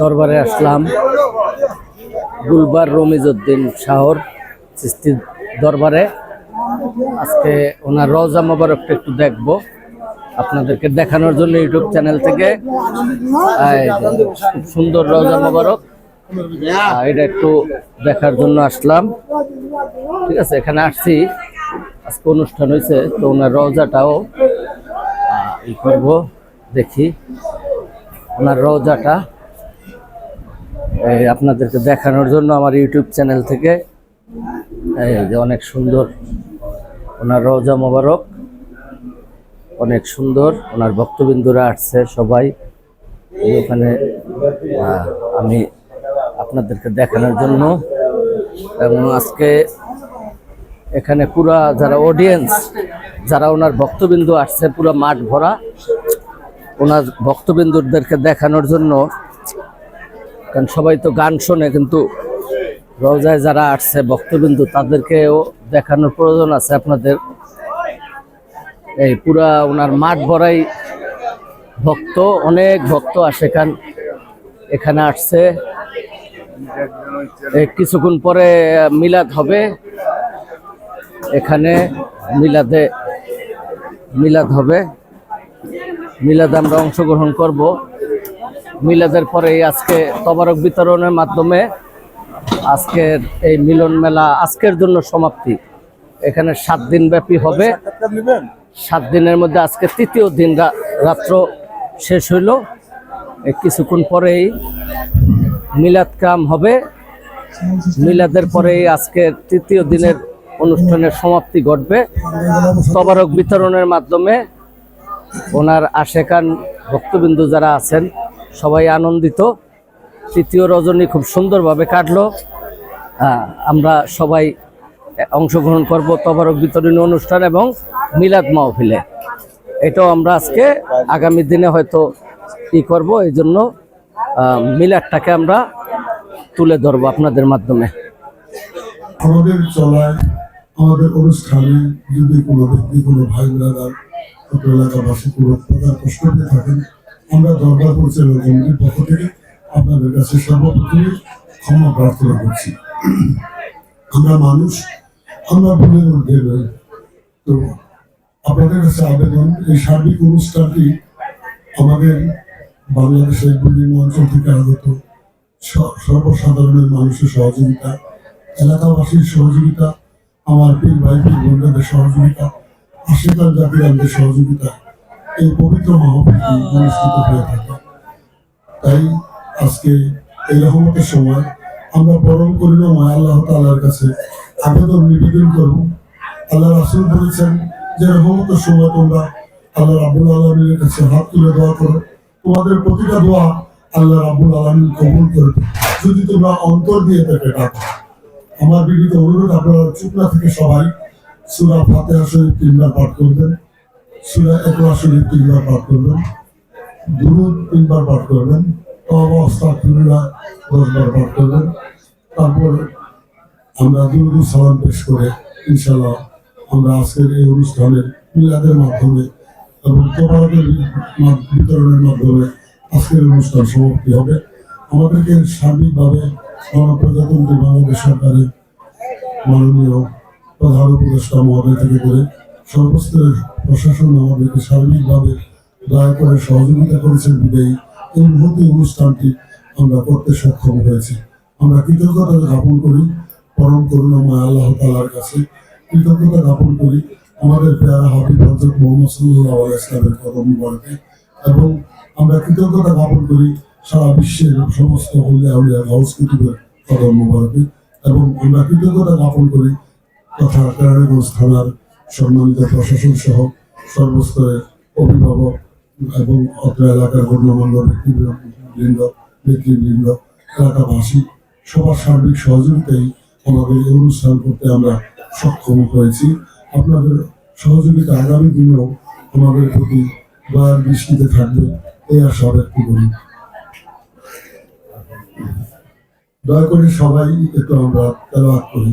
দরবারে আসলাম। গুলবার রমিজউদ্দিন শাহর চিস্তির দরবারে। আজকে ওনার রওজা মোবারকটা একটু দেখব। আপনাদেরকে দেখানোর জন্য ইউটিউব চ্যানেল থেকে। খুব সুন্দর রওজা মোবারক। এটা একটু দেখার জন্য আসলাম। ঠিক আছে, এখানে আসছি। আজকে অনুষ্ঠান হয়েছে, তো ওনার রওজাটাও ই করব, দেখি। ওনার রওজাটা এই আপনাদেরকে দেখানোর জন্য আমার ইউটিউব চ্যানেল থেকে এই যে অনেক সুন্দর ওনার রওজা মোবারক, অনেক সুন্দর ওনার ভক্তবিন্দুরা আসছে সবাই। ওখানে আমি আপনাদেরকে দেখানোর জন্য। এবং আজকে এখানে পুরা যারা অডিয়েন্স যারা ওনার ভক্তবিন্দু আসছে পুরো মাঠ ভরা, ওনার ভক্তবিন্দুদেরকে দেখানোর জন্য কারণ সবাই তো গান শোনে, কিন্তু রোজায় যারা আসছে, ভক্তবিন্দু, তাদেরকেও দেখানোর প্রয়োজন আছে আপনাদের। এই পুরা ওনার মাঠ ভরাই ভক্ত, অনেক ভক্ত আসে এখান এখানে আসছে। কিছুক্ষণ পরে মিলাদ হবে। এখানে মিলাদে মিলাদ হবে। মিলাদে আমরা অংশগ্রহণ করব। মিলাদের পরে আজকে তবারক বিতরণের মাধ্যমে আজকের এই মিলন মেলা আজকের জন্য সমাপ্তি। এখানে সাত দিন ব্যাপী হবে। সাত দিনের মধ্যে আজকে তৃতীয় দিন রাত্র শেষ হইল। কিছুক্ষণ পরেই মিলাদ কাম হবে। মিলাদের পরেই আজকের তৃতীয় দিনের অনুষ্ঠানের সমাপ্তি ঘটবে। তবারক বিতরণের মাধ্যমে ওনার আশেকান ভক্তবিন্দু যারা আছেন সবাই আনন্দিত। তৃতীয় রজনী খুব সুন্দরভাবে কাটলো। আহ, আমরা সবাই অংশগ্রহণ করব তবারক বিতরণী অনুষ্ঠান এবং মিলাদ মাহফিলে। এটাও আমরা আজকে আগামী দিনে হয়তো ই করব এই জন্য মিলাদটাকে আমরা তুলে ধরবো আপনাদের মাধ্যমে। আমাদের চলায় আমাদের অনুষ্ঠানে যদি কোনো ব্যক্তি কোনো ভাই এলাকাবাসী কোনো প্রকার থাকেন আমরা দরবার পরিচালক কমিটির পক্ষ থেকে আপনাদের কাছে সর্বপ্রথমে ক্ষমা প্রার্থনা করছি। আমরা মানুষ, আমরা ভুলের মধ্যে তো আপনাদের কাছে আবেদন, এই সার্বিক অনুষ্ঠানটি আমাদের বাংলাদেশের বিভিন্ন অঞ্চল থেকে আগত সর্বসাধারণের মানুষের সহযোগিতা, এলাকাবাসীর সহযোগিতা, আমার পীর, ভাই পীর, বোনদের সহযোগিতা আশীর্বাদ জাতিরামদের সহযোগিতা এই পবিত্র অনুষ্ঠিত হয়ে থাকে। তাই আজকে এই রহমতের সময় আমরা পরম করুণাময় আল্লাহ তাআলার কাছে আবেদন নিবেদন করব। আল্লাহ রাসূল বলেছেন যে রহমতের সময় তোমরা আল্লাহ আলামিনের কাছে হাত তুলে দোয়া করো। তোমাদের প্রতিটা দোয়া আল্লাহ রাব্বুল আলামিন কবুল করবে। যদি তোমরা অন্তর দিয়ে তাকে ডাকো। আমার বিনীত অনুরোধ আপনারা চুপনা থেকে সবাই সূরা ফাতিহা শরীফ তিনবার পাঠ করবেন। সূরা ইখলাস শরীফ তিনবার পাঠ করবেন, দুরুদ তিনবার পাঠ করবেন, তওবা আস্তাগফিরুল্লাহ দশবার পাঠ করবেন। তারপর আমরা দুরুদ সালাম পেশ করে ইনশাআল্লাহ আমরা আজকের এই অনুষ্ঠানের মিলাদের মাধ্যমে এবং তোবারকের বিতরণের মাধ্যমে আজকের অনুষ্ঠান সমাপ্তি হবে। আমাদেরকে সার্বিকভাবে গণপ্রজাতন্ত্রী বাংলাদেশ সরকারের মাননীয় প্রধান উপদেষ্টা মহোদয় থেকে করে সর্বস্তরের প্রশাসন আমাদেরকে সার্বিকভাবে দয়া করে সহযোগিতা করেছেন বিদায়ী। এই মুহূর্তে অনুষ্ঠানটি আমরা করতে সক্ষম হয়েছি। আমরা কৃতজ্ঞতা জ্ঞাপন করি পরম করুণাময় আল্লাহ তালার কাছে। কৃতজ্ঞতা জ্ঞাপন করি আমাদের পেয়ারা হাবিব হজরত মোহাম্মদ সাল্লাহ ইসলামের কদম মুবারকে এবং আমরা কৃতজ্ঞতা জ্ঞাপন করি সারা বিশ্বের সমস্ত হলিয়া হলিয়া গাউস কুতুবের কদম মুবারকে এবং আমরা কৃতজ্ঞতা জ্ঞাপন করি তথা কেরানীগঞ্জ থানার সম্মানিত প্রশাসন সহ সর্বস্তরের অভিভাবক এবং অত্র এলাকার গণ্যমান্য ব্যক্তিবৃন্দ ব্যক্তিবৃন্দ এলাকাবাসী, সবার সার্বিক সহযোগিতায় আমাদের এই অনুষ্ঠান করতে আমরা সক্ষম হয়েছি। আপনাদের সহযোগিতা আগামী দিনেও আমাদের প্রতি বা দৃষ্টিতে থাকবে, এই আশা ব্যক্ত করি। দয়া করে সবাই একটু আমরা তেলাওয়াত করি।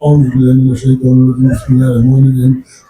Auzu billahi mineşşeytanirracim. Bismillahirrahmanirrahim.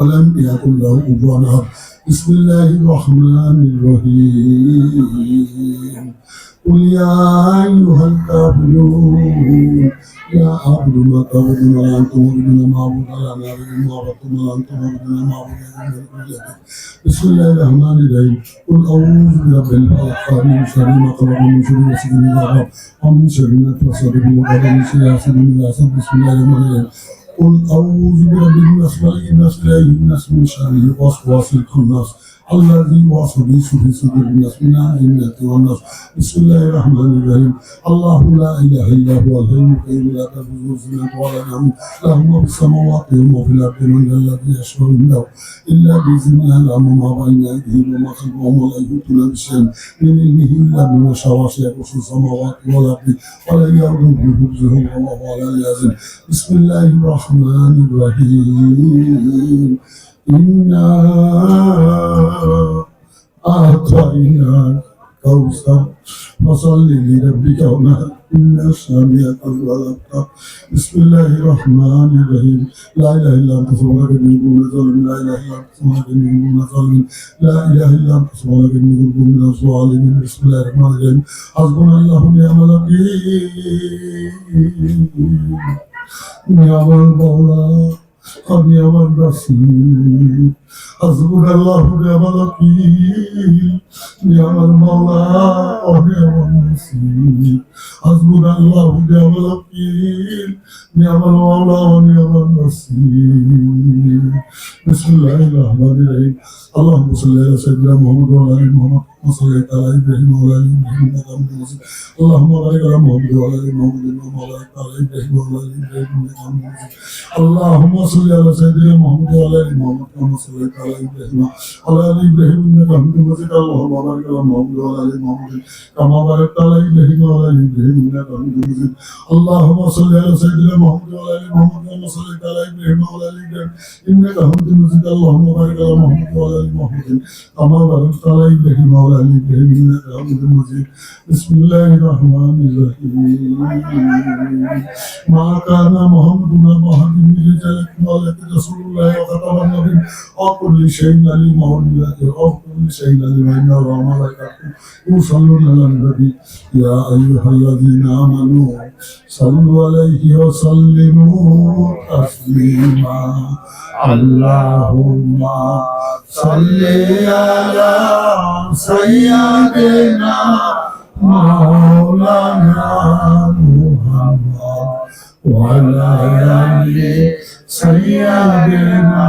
ولم يكن له كفوا بسم الله الرحمن الرحيم قل يا أيها الكافرون لا أعبد ما تعبدون ولا أنتم عابدون ما أعبد ولا أنا أعبد ما عبدتم ولا أنتم عابدون ما أعبد بسم الله الرحمن الرحيم قل أعوذ برب الفلق من شر ما خلق من شر غاسق وقب ومن شر النفاثات في العقد من شر حاسد إذا حسد بسم الله الرحمن الرحيم قل أعوذ برب الناس ملك الناس إله الناس من شر الوسواس الخناس الذي يوسوس في صدور الناس من الجنة والناس بسم الله الرحمن الرحيم. الله لا إله إلا هو الحي القيوم. لا تأخذه سنة ولا نوم له ما في السماوات وما في الأرض. من الذي يشفع عنده إلا بإذنه. يعلم ما بين أيديهم وما خلفهم ولا يحيطون بشيء من علمه إلا بما شاء وسع السماوات والأرض. ولا يؤوده حفظهم وهو على العظيم بسم الله الرحمن الرحيم. إنا أعطيناك كوثر فصل لربك وانحر إن شانئك هو الأبتر بسم الله الرحمن الرحيم لا إله إلا أنت سبحانك إني كنت من الظالمين لا إله إلا أنت سبحانك إني كنت من الظالمين لا إله إلا أنت سبحانك إني كنت من الظالمين بسم الله الرحمن الرحيم حسبنا الله ونعم الوكيل نعم المولى আমি আমার নাসিব حسبنا الله ونعم الوكيل نعم المولى ونعم النصير حسبنا الله ونعم الوكيل نعم المولى ونعم النصير بسم الله الرحمن الرحيم اللهم صل على سيدنا محمد وعلى ال محمد كما صليت على ابراهيم وعلى ال ابراهيم انك حميد مجيد اللهم بارك على محمد وعلى ال محمد كما باركت على ابراهيم وعلى ال ابراهيم انك حميد مجيد اللهم صل على سيدنا محمد وعلى ال محمد كما صليت على ابراهيم وعلى ال ابراهيم انك حميد مجيد اللهم بارك على محمد وعلى ال محمد كما باركت على ابراهيم وعلى ال ابراهيم انك حميد مجيد اللهم صل على سيدنا محمد وعلى ال محمد كما صليت على ابراهيم وعلى ال ابراهيم انك حميد مجيد اللهم بارك على محمد وعلى ال محمد كما باركت على ابراهيم وعلى ال ابراهيم انك حميد مجيد بسم الله الرحمن الرحيم ما كان محمد نبا أحد من رجالكم ولكن رسول الله وخاتم النبي وكل شيء عليم وكل شيء عليم إن وملائكته يصلون على النبي. يا أيها الذين آمنوا صلوا عليه وسلموا تسليما. اللهم صل على سيدنا مولانا محمد وعلى آل سيدنا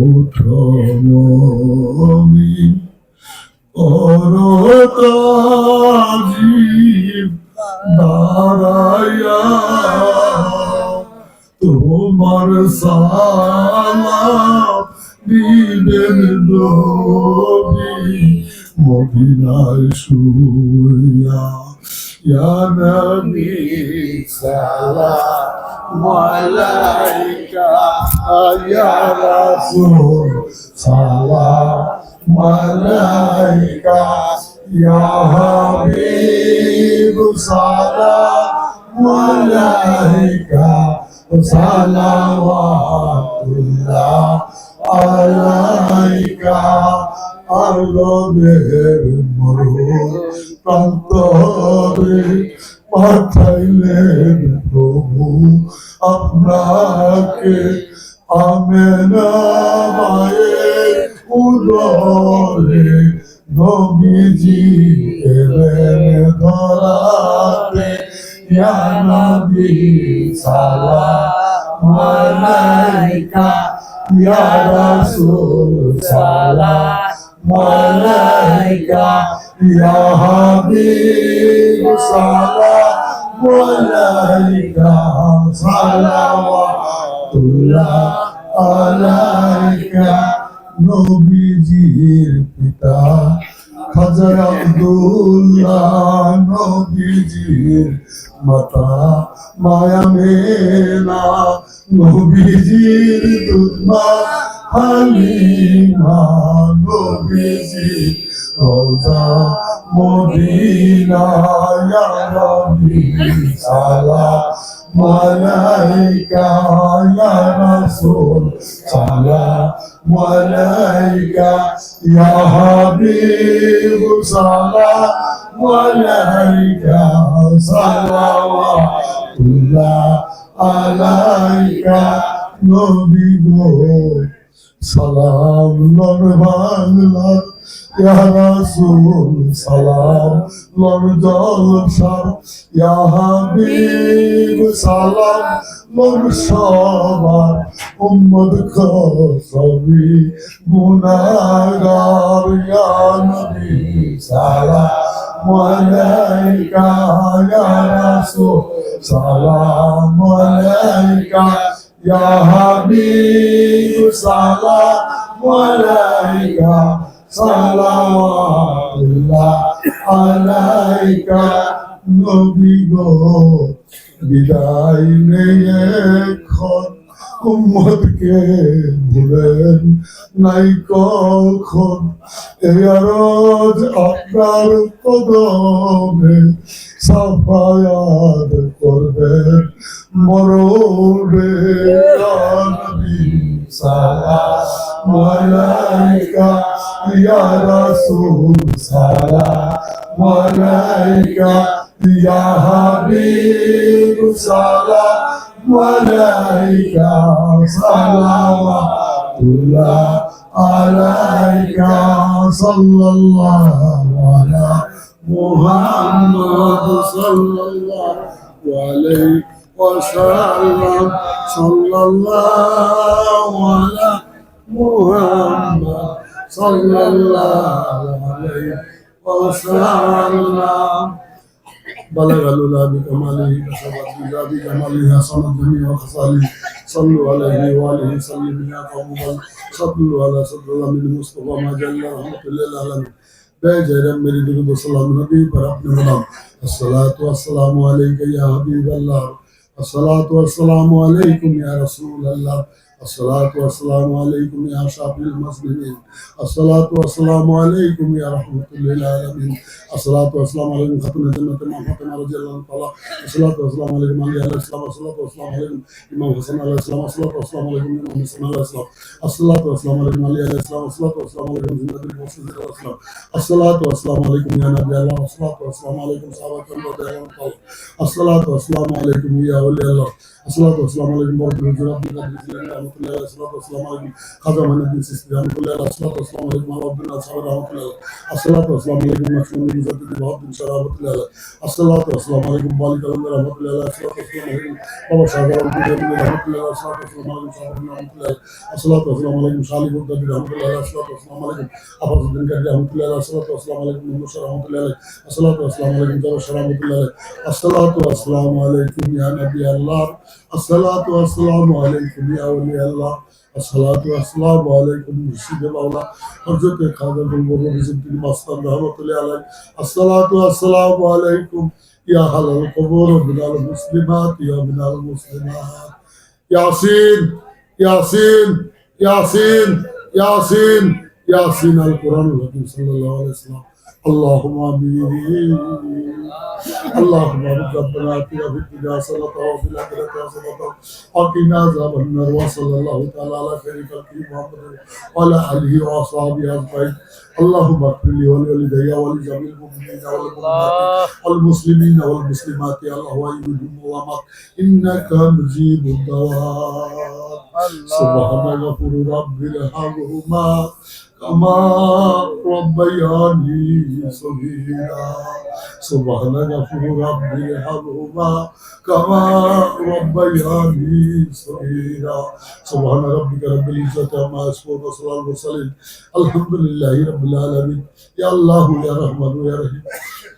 উঠমনি অরতাজীব দাঁড়াইয়া তোমার সালাম দিবেন নবী মদিনায় শুয়া ইয়া নবী সালাম। আলাইকা ইয়া রাসূল সালাম আলাইকা ইয়া হাবিব সালাম আলাইকা সালাওয়াতুল্লাহ আলাইকা আল্লাহের মরুর প্রান্তরে পাঠাইলেন প্রভু আপনাকে আমেনা মায়ের উদরে নবীজি এলেন ধরাতে। ইয়া নবী সালাম ইয়া রাসূল আলাইকা ইয়া হাবিব সালাম আলাইকা সালাওয়াতুল্লাহ আলাইকা, নবীজির পিতা খাজা আব্দুল্লাহ, নবীজির মাতা, মায়া মেনা নবীজির দুধমা, হালিমা নবীজির রোজা মদিনা ইয়া নবী সালাম আলাইকা ইয়া রাসূল সালাম আলাইকা ইয়া হাবিব সালাম আলাইকা সালাওয়াতুল্লাহ আলাইকা নবী গো। সালাম লর বাংলা ইয়া রাসূল, সালাম লর জলসার ইয়া হাবিব, সালাম লর সবার। উম্মত খসবি গুনাহগার। ইয়া নবী, সালাম আলাইকা, ইয়া রাসূল, সালাম আলাইকা। ইয়া হাবিব সালাম আলাইকা সালাওয়াতুল্লাহ আলাইকা নবী গো বিদায় নেই এখন উম্মতকে ভুলেন নাই কখন? এই আরজ আপনার কদমে সাফায়াত করবেন। মরবে আলাইকা ইয়া রাসূল সালাম আলাইকা ইয়া হাবিব عليك صلوات الله عليك صلى الله على محمد صلى الله عليه وسلم صلى الله على محمد صلى الله عليه وسلم بلغ الأولى بكماله كسبت بها بكماله حسن جميع خصاله صلوا عليه وآله وسلم يا قوم بل صلوا على صدر من المصطفى ما جل رحمة للعالمين बेजरम मेरी दुरुद सलाम नबी पर अपने नाम अस्सलातु वस्सलामु अलैका या हबीब अल्लाह अस्सलातु वस्सलामु अलैकुम या रसूल अल्लाह الصلاة والسلام عليكم يا شعب المسلمين الصلاة والسلام عليكم يا رحمة للعالمين الصلاة والسلام عليكم خاتم الجنة إمام فاطمة رضي الله تعالى الصلاة والسلام عليكم علي أهل الإسلام الصلاة والسلام عليكم إمام حسن عليه السلام الصلاة والسلام عليكم إمام حسن عليه السلام الصلاة والسلام عليكم علي أهل الإسلام الصلاة والسلام عليكم زينة المحسن عليه السلام الصلاة والسلام عليكم يا نبي الله الصلاة والسلام عليكم صحابة رضي الله تعالى الصلاة والسلام عليكم يا ولي الله الصلاة والسلام عليكم بركة الجنة রহমতুল্লাহ আসসালাতু আসসালামু আলাইহি খাজা মানিক বিন সিসি রহমতুল্লাহ আসসালাতু আসসালামু আলাইহি মাওলানা আব্দুল্লাহ সাহেব রহমতুল্লাহ আসসালাতু আসসালামু আলাইহি মাসুদ মুজাদ্দিদ বাহাব বিন শরাবতুল্লাহ আসসালাতু আসসালামু আলাইহি মালিক আলম রহমতুল্লাহ আসসালাতু আসসালামু আলাইহি বাবা সাহেব রহমতুল্লাহ আসসালাতু আসসালামু আলাইহি সাহেব রহমতুল্লাহ আসসালাতু আসসালামু আলাইহি শালি বুদ্দাদি রহমতুল্লাহ আসসালাতু আসসালামু আলাইহি আফাজুদ্দিন কাদি রহমতুল্লাহ আসসালাতু আসসালামু আলাইহি আলাইকুম। الصلاة والسلام عليكم يا ولي الله الصلاة والسلام عليكم مرشد مولا حضرت خادم المرور سيد المصطفى رحمة الله عليه الصلاة والسلام عليكم يا حلال القبور من المسلمات يا من المسلمات ياسين ياسين ياسين ياسين ياسين القرآن الحكيم صلى الله عليه وسلم اللهم آمين. اللهم ربنا اتنا في الدنيا صلاه وفي الآخرة صلاه وقنا عذاب النار. وصلى الله تعالى على خير خلق محمد وعلى آله وأصحابه أجمعين. اللهم اغفر لي ولوالدي ولجميع المؤمنين والمسلمين والمسلمات يا الله ايدهم وامك إنك مجيب الدعوات سبحان غفور رب ارحمهما كما ربياني صغيرا سبحان غفور ربي ارحمهما كما ربياني صغيرا سبحان ربك رب العزة عما يصفون وسلام المرسلين الحمد لله رب العالمين يا الله يا رحمن يا رحيم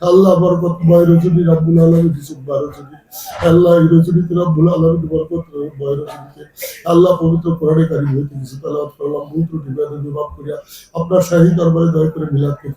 الله بركة ما يرزقني رب العالمين سبحانه আল্লাহ যদি রব্বুল বরকত আল্লাহ পবিত্র কোরআনে কারি হয়ে তিনি তালাওয়াত করলাম জবাব করিয়া আপনার শাহী দরবারে দয়া করে মিলাদকে